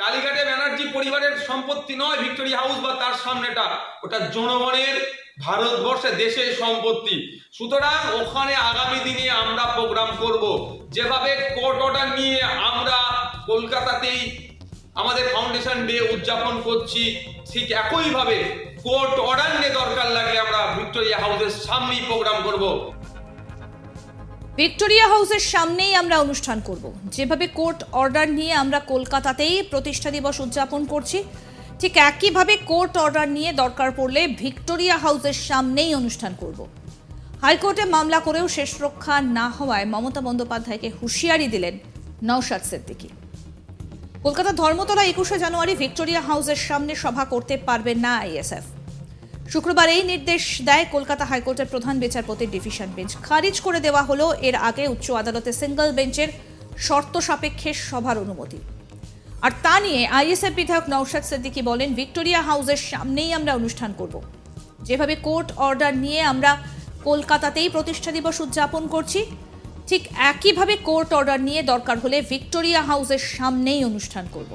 কালীঘাটে ব্যানার্জি পরিবারের সম্পত্তি নয় ভিক্টোরিয়া হাউস বা তার সামনেটা। ওটা জনগণের ভারতবর্ষে দেশের সম্পত্তি। সুতরাং ওখানে আগামী দিনে আমরা প্রোগ্রাম করব। যেভাবে কোর্ট অর্ডার নিয়ে আমরা কলকাতাতেই আমাদের ফাউন্ডেশন ডে উদযাপন করছি, ঠিক একইভাবে কোর্ট অর্ডার নিয়ে দরকার লাগলে আমরা ভিক্টোরিয়া হাউসের সামনেই প্রোগ্রাম করব। ভিক্টোরিয়া হাউসের সামনেই আমরা অনুষ্ঠান করব। যেভাবে কোর্ট অর্ডার নিয়ে আমরা কলকাতাতেই প্রতিষ্ঠা দিবস উদযাপন করছি, ঠিক একইভাবে কোর্ট অর্ডার নিয়ে দরকার পড়লে ভিক্টোরিয়া হাউসের সামনেই অনুষ্ঠান করব। হাইকোর্টে মামলা করেও শেষ রক্ষা না হওয়ায় মমতা বন্দ্যোপাধ্যায়কে হুঁশিয়ারি দিলেন নওশাদ সিদ্দিকী। কলকাতা ধর্মতলা একুশে জানুয়ারি ভিক্টোরিয়া হাউসের সামনে সভা করতে পারবে না আইএসএফ। শুক্রবার এই নির্দেশ দেয় কলকাতা হাইকোর্টের প্রধান বিচারপতির ডিভিশন বেঞ্চ। খারিজ করে দেওয়া হলো এর আগে উচ্চ আদালতে সিঙ্গল বেঞ্চের শর্ত সাপেক্ষে সভার অনুমতি। আর তা নিয়ে আইএসএফ বিধায়ক নওশাদ সিদ্দিকী বলেন, ভিক্টোরিয়া হাউসের সামনেই আমরা অনুষ্ঠান করব। যেভাবে কোর্ট অর্ডার নিয়ে আমরা কলকাতাতেই প্রতিষ্ঠা দিবস উদযাপন করছি, ঠিক একইভাবে কোর্ট অর্ডার নিয়ে দরকার হলে ভিক্টোরিয়া হাউসের সামনেই অনুষ্ঠান করব।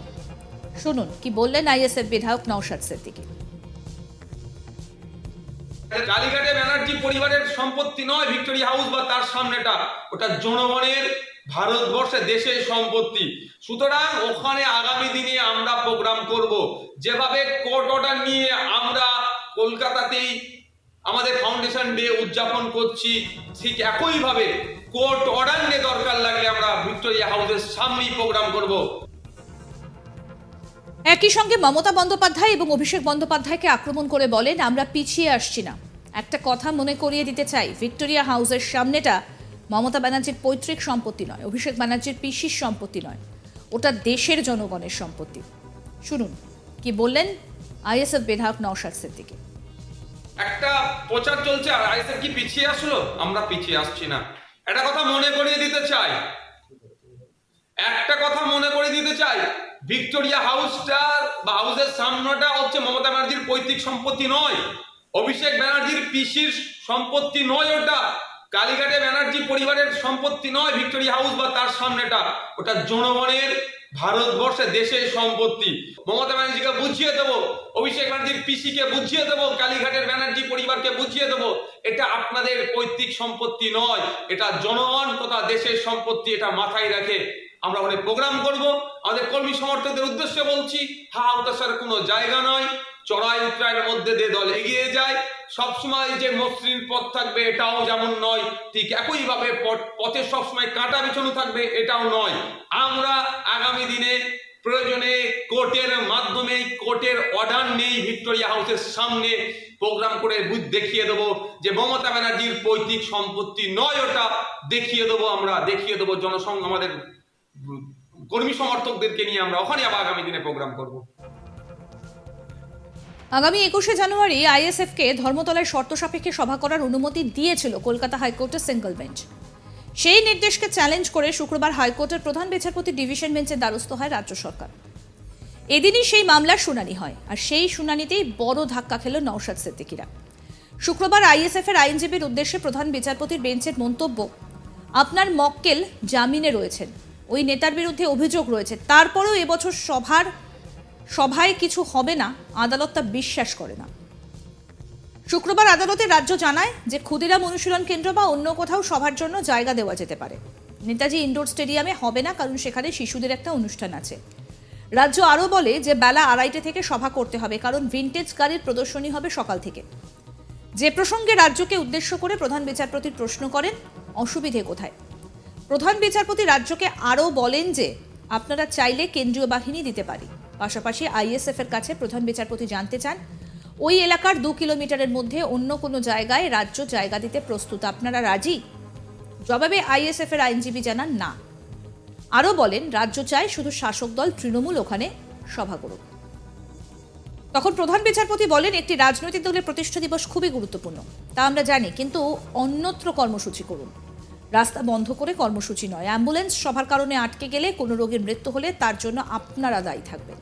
শুনুন, কি বললেন আইএসএফ বিধায়ক নওশাদ সিদ্দিকী। কালীঘাটে ব্যানার্জি পরিবারের সম্পত্তি নয়, ভিক্টোরিয়া হাউস বা তার সামনেটা। ওটা জনগণের ভারতবর্ষে দেশের সম্পত্তি। সুতরাং ওখানে আগামী দিনে আমরা প্রোগ্রাম করব। যেভাবে কোর্ট অর্ডার নিয়ে আমরা কলকাতাতেই আমাদের ফাউন্ডেশন ডে উদযাপন করছি, ঠিক একইভাবে কোর্ট অর্ডার নিয়ে দরকার লাগলে আমরা ভিক্টোরিয়া হাউসের সামনেই প্রোগ্রাম করব। একই সঙ্গে মমতা বন্দ্যোপাধ্যায় এবং অভিষেক বন্দ্যোপাধ্যায়কে আক্রমণ করে বলেন, আমরা পিছিয়ে আসছি না। একটা কথা মনে করিয়ে দিতে চাই, ভিক্টোরিয়া হাউসের সামনেটা মমতা ব্যানার্জির পৈতৃক সম্পত্তি নয়, অভিষেক ব্যানার্জির পিসির সম্পত্তি নয়, ওটা দেশের জনগণের সম্পত্তি। শুনুন, কি বললেন আইএসএফ বিধায়ক নওশাদ সিদ্দিকী। একটা প্রচার চলছে, আর আইসের কি পিছিয়ে আসলো? আমরা পিছিয়ে আসছি না। একটা কথা মনে করিয়ে দিতে চাই। একটা কথা মনে করে দিতে চাই ভিক্টোরিয়া হাউসটা বা হাউসের সামনেটা হচ্ছে মমতা ব্যানার্জির পৈতৃক সম্পত্তি নয়, অভিষেক ব্যানার্জির পিসির সম্পত্তি নয় ওটা, কালীঘাটে ব্যানার্জি পরিবারের সম্পত্তি নয় ভিক্টোরিয়া হাউস বা তার সামনেটা, ওটা জনগণের ভারতবর্ষে দেশের সম্পত্তি। মমতা ব্যানার্জিকে বুঝিয়ে দেবো, অভিষেক ব্যানার্জির পিসিকে বুঝিয়ে দেবো, কালীঘাটের ব্যানার্জি পরিবারকে বুঝিয়ে দেবো, এটা আপনাদের পৈতৃক সম্পত্তি নয়, এটা জনগণ তথা দেশের সম্পত্তি এটা মাথায় রাখে আমরা অনেক প্রোগ্রাম করব। আমাদের কর্মী সমর্থকদের উদ্দেশ্যে বলছি, হা হতাশার কোনো জায়গা নয়। চড়াই উত্তরায়ের মধ্যে দিয়ে দল এগিয়ে যায়। সবসময় যে মসৃণ পথ থাকবে, এটাও যেমন নয়, ঠিক একইভাবে পথ- সবসময় কাঁটা বিছানো থাকবে, এটাও নয়। আমরা আগামী দিনে প্রয়োজনে কোর্টের মাধ্যমে, কোর্টের অর্ডার নেই ভিক্টোরিয়া হাউসের সামনে প্রোগ্রাম করে বুঝ দেখিয়ে দেবো যে মমতা ব্যানার্জির পৈতৃক সম্পত্তি নয়, ওটা দেখিয়ে দেবো আমরা, দেখিয়ে দেবো জনসংঘ আমাদের কর্মী সমর্থকদেরকে নিয়ে আমরা ওখানে আবার আগামী দিনে প্রোগ্রাম করব। আগামী একুশে জানুয়ারি আইএসএফকে ধর্মতলায় শর্ত সাপেক্ষে সভা করার অনুমতি দিয়েছিল কলকাতা হাইকোর্টের সিঙ্গল বেঞ্চ সেই নির্দেশকে চ্যালেঞ্জ করে শুক্রবার হাইকোর্টের প্রধান বিচারপতি ডিভিশন বেঞ্চের দ্বারস্থ হয় রাজ্য সরকার। এদিনই সেই মামলার শুনানি হয়, আর সেই শুনানিতেই বড় ধাক্কা খেল নওশাদ সিদ্দিকিরা। শুক্রবার আইএসএফ এর আইনজীবীর উদ্দেশ্যে প্রধান বিচারপতির বেঞ্চের মন্তব্য, আপনার মক্কেল জামিনে রয়েছেন। ওই নেতার বিরুদ্ধে অভিযোগ রয়েছে। তারপরেও এবছর সভার, সভায় কিছু হবে না আদালত তা বিশ্বাস করে না। শুক্রবার আদালতে রাজ্য জানায় যে ক্ষুদিরাম অনুশীলন কেন্দ্র বা অন্য কোথাও সভার জন্য জায়গা দেওয়া যেতে পারে। নেতাজি ইনডোর স্টেডিয়ামে হবে না, কারণ সেখানে শিশুদের একটা অনুষ্ঠান আছে। রাজ্য আরও বলে যে বেলা আড়াইটে থেকে সভা করতে হবে, কারণ ভিনটেজ গাড়ির প্রদর্শনী হবে সকাল থেকে। যে প্রসঙ্গে রাজ্যকে উদ্দেশ্য করে প্রধান বিচারপতির প্রশ্ন করেন, অসুবিধে কোথায়? প্রধান বিচারপতি রাজ্যকে আরও বলেন যে আপনারা চাইলে কেন্দ্রীয় বাহিনী দিতে পারি। পাশাপাশি আইএসএফ এর কাছে প্রধান বিচারপতি জানতে চান, ওই এলাকার দু কিলোমিটারের মধ্যে অন্য কোনো জায়গায় রাজ্য জায়গা দিতে প্রস্তুত আপনারা রাজি? জবাবে আইএসএফ এর আইনজীবী জানান না। আরও বলেন, রাজ্য চায় শুধু শাসক দল তৃণমূল ওখানে সভা করুক। তখন প্রধান বিচারপতি বলেন, একটি রাজনৈতিক দলের প্রতিষ্ঠা দিবস খুবই গুরুত্বপূর্ণ। তা আমরা জানি, কিন্তু অন্যত্র কর্মসূচি করুন। রাস্তা বন্ধ করে কর্মসূচি নয়। অ্যাম্বুলেন্স সভার কারণে আটকে গেলে কোনো রোগীর মৃত্যু হলে তার জন্য আপনারা দায়ী থাকবেন।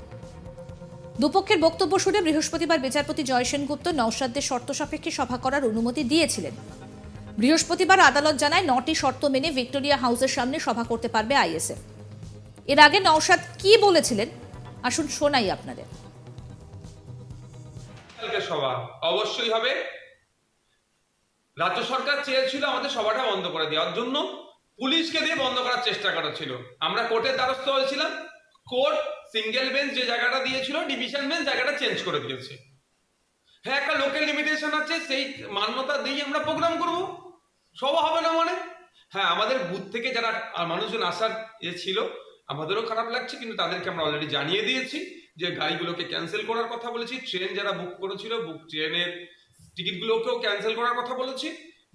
দুপক্ষের বক্তব্য শুনে বৃহস্পতিবার বিচারপতি জয় সেনগুপ্ত নওশাদদের শর্ত সাপেক্ষে সভা করার অনুমতি দিয়েছিলেন। বৃহস্পতিবার আদালত জানায় নটি শর্ত মেনে ভিক্টোরিয়া হাউসের সামনে সভা করতে পারবে আইএসএফ। এর আগে নওশাদ কি বলেছিলেন? আসুন শোনাই আপনাদের। সভা। অবশ্যই হবে। রাজ্য সরকার চেয়েছিল আমাদের সভাটা বন্ধ করে দেওয়ার জন্য। পুলিশকে দিয়ে বন্ধ করার চেষ্টা করা ছিল। আমরা কোর্টের দ্বারস্থ হয়েছিলাম। কোর্ট সিঙ্গেল বেঞ্চ যে জায়গাটা দিয়েছিল, ডিভিশন বেঞ্চ জায়গাটা চেঞ্জ করে দিয়েছে। হ্যাঁ একটা লোকাল লিমিটেশন আছে, সেই মান্যতা দিয়ে আমরা প্রোগ্রাম করব। সভা হবে না মানে? হ্যাঁ আমাদের বুথ থেকে যারা মানুষজন আসার এ ছিল, আমাদেরও খারাপ লাগছে, কিন্তু তাদেরকে আমরা অলরেডি জানিয়ে দিয়েছি যে গাড়িগুলোকে ক্যান্সেল করার কথা বলেছি। ট্রেন যারা বুক করেছিল বুক ট্রেনের টিকিটগুলোকেও ক্যান্সেল করার কথা বলেছি,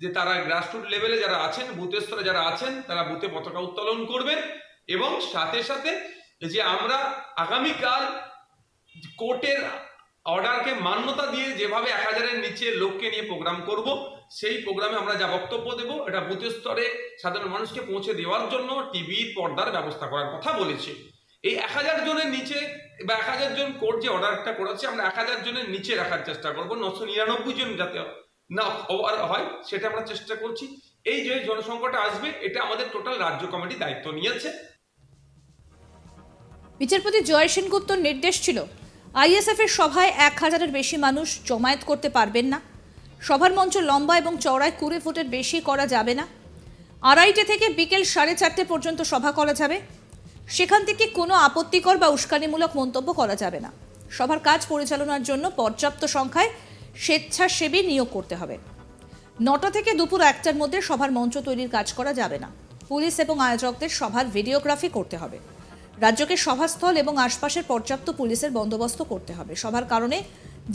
যে তারা গ্রাসরুট লেভেলে যারা আছেন বুথের স্তরে যারা আছেন, তারা বুথে পতাকা উত্তোলন করবেন এবং সাথে সাথে যে আমরা আগামীকাল কোর্টের অর্ডারকে মান্যতা দিয়ে যেভাবে এক হাজারের নিচে লোককে নিয়ে প্রোগ্রাম করব, সেই প্রোগ্রামে আমরা যা বক্তব্য দেব, এটা বুথ স্তরে সাধারণ মানুষকে পৌঁছে দেওয়ার জন্য টিভির পর্দার ব্যবস্থা করার কথা বলেছি। এই এক হাজার জনের নিচে বা এক হাজার জন কোর্ট যে অর্ডারটা করেছে, আমরা এক হাজার জনের নিচে রাখার চেষ্টা করব। নশো নিরানব্বই জন যাতে না হয়, সেটা আমরা চেষ্টা করছি। এই যে জনসংখ্যাটা আসবে, এটা আমাদের টোটাল রাজ্য কমিটি দায়িত্ব নিয়েছে। বিচারপতি জয় সেনগুপ্তর নির্দেশ ছিল, আইএসএফ এর সভায় এক হাজারের বেশি মানুষ জমায়েত করতে পারবেন না। সভার মঞ্চ লম্বা এবং চওড়ায় কুড়ি ফুটের বেশি করা যাবে না। আড়াইটে থেকে বিকেল সাড়ে চারটে পর্যন্ত সভা করা যাবে। সেখান থেকে কোনো আপত্তিকর বা উস্কানিমূলক মন্তব্য করা যাবে না। সভার কাজ পরিচালনার জন্য পর্যাপ্ত সংখ্যায় স্বেচ্ছাসেবী নিয়োগ করতে হবে। নটা থেকে দুপুর একটার মধ্যে সভার মঞ্চ তৈরির কাজ করা যাবে না। পুলিশ এবং আয়োজকদের সভার ভিডিওগ্রাফি করতে হবে। রাজ্যকে সভাস্থল এবং আশপাশের পর্যাপ্ত পুলিশের বন্দোবস্ত করতে হবে। সভার কারণে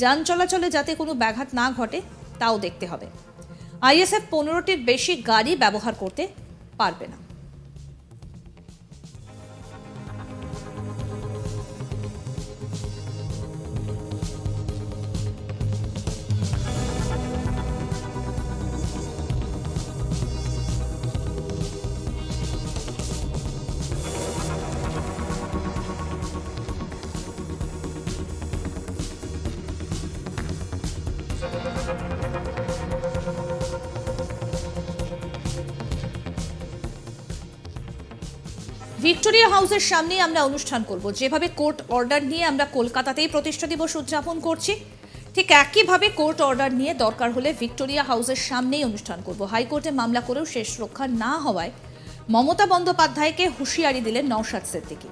যান চলাচলে যাতে কোনো ব্যাঘাত না ঘটে, তাও দেখতে হবে। আইএসএফ পনেরোটির বেশি গাড়ি ব্যবহার করতে পারবে না। ভিক্টোরিয়া হাউসের সামনেই আমরা অনুষ্ঠান করব। যেভাবে কোর্ট অর্ডার নিয়ে আমরা কলকাতাতেই প্রতিষ্ঠা দিবস উদযাপন করছি, ঠিক একইভাবে কোর্ট অর্ডার নিয়ে দরকার হলে ভিক্টোরিয়া হাউসের সামনেই অনুষ্ঠান করব। হাইকোর্টে মামলা করেও শেষ রক্ষা না হওয়ায় মমতা বন্দ্যোপাধ্যায়কে হুঁশিয়ারি দিলেন নওশাদ সিদ্দিকী।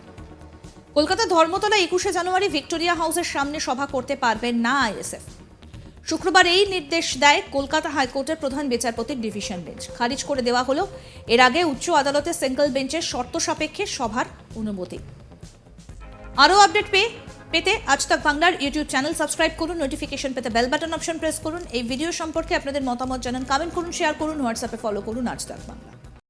কলকাতা ধর্মতলা একুশে জানুয়ারি ভিক্টোরিয়া হাউসের সামনে সভা করতে পারবেন না আইএসএফ। শুক্রবার এই নির্দেশ দেয় কলকাতা হাইকোর্টের প্রধান বিচারপতির ডিভিশন বেঞ্চ। খারিজ করে দেওয়া হলো, এর আগে উচ্চ আদালতে সিঙ্গল বেঞ্চের শর্ত সাপেক্ষে সভার অনুমতি। আরও আপডেট পেয়ে, পেতে আজ তাক বাংলার ইউটিউব চ্যানেল সাবস্ক্রাইব করুন, নোটিফিকেশন পেতে বেল বাটন অপশন প্রেস করুন। এই ভিডিও সম্পর্কে আপনাদের মতামত জানান, কমেন্ট করুন, শেয়ার করুন, হোয়াটসঅ্যাপে ফলো করুন আজ তাক বাংলা।